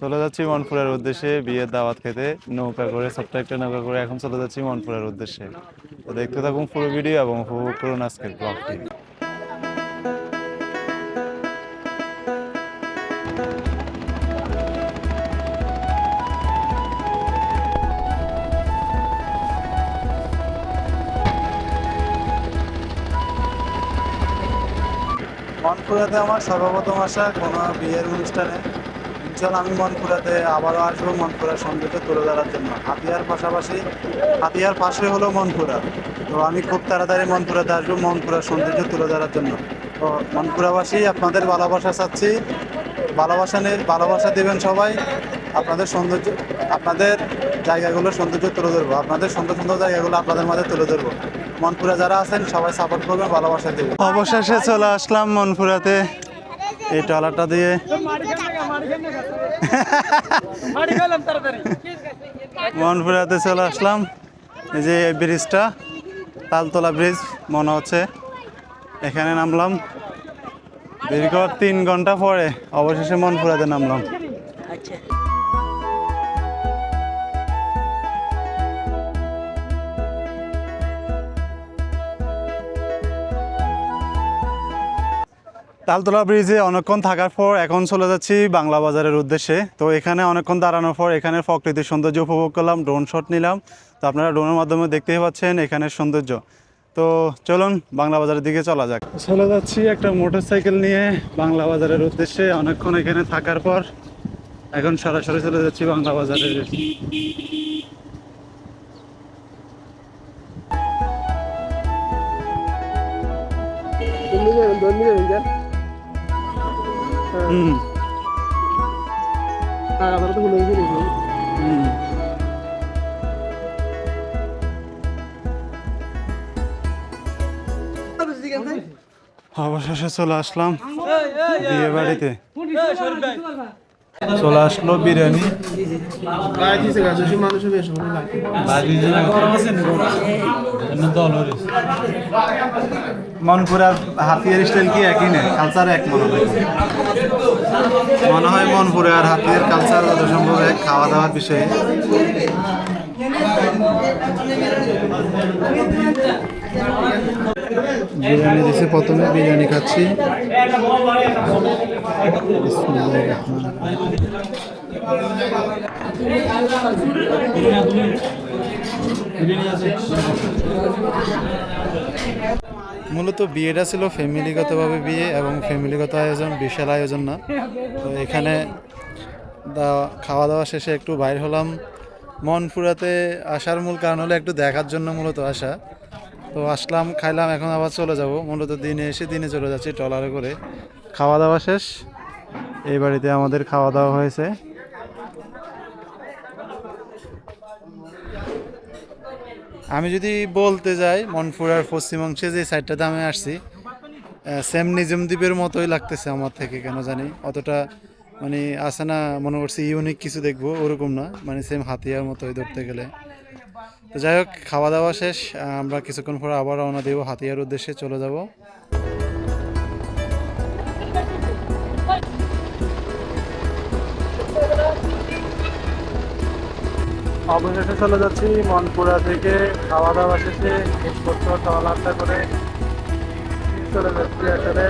চলে যাচ্ছি মনপুরের উদ্দেশ্যে বিয়ের দাওয়াত খেতে। নৌকা করে, ছোট্ট একটা নৌকা করে এখন চলে যাচ্ছি মনপুরের উদ্দেশ্যে। তো দেখতে থাকুন পুরো ভিডিও এবং উপভোগ করুন আজকের ব্লগটি মনপুরাতে আমার সর্বপ্রথম আসা কোনো বিয়ের অনুষ্ঠানে। চল আমি মনপুরাতে, আবারও আসব মনপুরার সৌন্দর্য তুলে ধরার জন্য। হাতিয়ার পাশাপাশি, হাতিয়ার পাশে হলো মনপুরা। তো আমি খুব তাড়াতাড়ি মনপুরাতে আসব মনপুরার সৌন্দর্য তুলে ধরার জন্য। তো মনপুরাবাসী, আপনাদের ভালোবাসা চাচ্ছি। ভালোবাসা নিয়ে ভালোবাসা দেবেন সবাই। আপনাদের সৌন্দর্য, আপনাদের জায়গাগুলো সৌন্দর্য তুলে ধরবো। আপনাদের সুন্দর সুন্দর জায়গাগুলো আপনাদের মাঝে তুলে ধরবো। মনপুরা যারা আছেন, সবাই সাপোর্ট করবেন, ভালোবাসা দেবেন। অবশেষে চলে আসলাম মনপুরাতে। এই ট্রলারটা দিয়ে মনপুরাতে চলে আসলাম। এই যে এই ব্রিজটা, তালতলা ব্রিজ, মনে হচ্ছে। এখানে নামলাম। দীর্ঘ তিন ঘণ্টা পরে অবশেষে মনপুরাতে নামলাম। তালতলা ব্রিজে অনেকক্ষণ থাকার পর এখন চলে যাচ্ছি বাংলা বাজারের উদ্দেশ্যে। তো এখানে অনেকক্ষণ দাঁড়ানোর পর এখানে প্রকৃতির সৌন্দর্য উপভোগ করলাম ড্রোন শট নিলাম। তো আপনারা ড্রোনের মাধ্যমে দেখতেই পাচ্ছেন এখানের সৌন্দর্য। তো চলুন বাংলা বাজারের দিকে চলা যাক। চলে যাচ্ছি একটা মোটর সাইকেল নিয়ে বাংলা বাজারের উদ্দেশ্যে। অনেকক্ষণ এখানে থাকার পর এখন সরাসরি চলে যাচ্ছি বাংলা বাজারের। হুম। হুম। অবশেষে চলে আসলাম বিয়ে বাড়িতে চলে আসলো বিরিয়ানি। মনপুরার হাতিয়ার স্টাইল কি একই না? কালচার এক মনে হয়। মনে হয় মনপুরে আর হাতিয়ার কালচার যত সম্ভব এক। খাওয়া দাওয়ার বিষয়ে। বিরিয়ানি দিছে প্রথমে বিরিয়ানি খাচ্ছি। রহমানির রহিম। মূলত বিয়েটা ছিল ফ্যামিলিগতভাবে বিয়ে এবং ফ্যামিলিগত আয়োজন, বিশাল আয়োজন না। তো এখানে খাওয়া দাওয়া শেষে একটু বাইর হলাম। মন ফুরাতে আসার মূল কারণ হলো একটু দেখার জন্য মূলত আসা। তো আসলাম, খাইলাম, এখন আবার চলে যাব। মূলত দিনে এসে দিনে চলে যাচ্ছি ট্রলারে করে। খাওয়া দাওয়া শেষ। এই বাড়িতে আমাদের খাওয়া দাওয়া হয়েছে। আমি যদি বলতে যাই মনপুরার পশ্চিম অংশে যে সাইডটাতে আমি আসছি সেম নিজম দ্বীপের মতোই লাগতেছে আমার থেকে, কেন জানি। অতটা মানে আসে না, মনে করছি ইউনিক কিছু দেখব, ওরকম না। মানে সেম হাতিয়ার মতোই ধরতে গেলে। তো যাই হোক, খাওয়া দাওয়া শেষ, আমরা কিছুক্ষণ পরে আবার রওনা দেবো হাতিয়ার উদ্দেশ্যে, চলে যাব। অবশেষে চলে যাচ্ছি মনপুরা থেকে খাওয়া দাওয়া শেষে করতে সকাল আটটা করে চলে যাচ্ছি আসলে।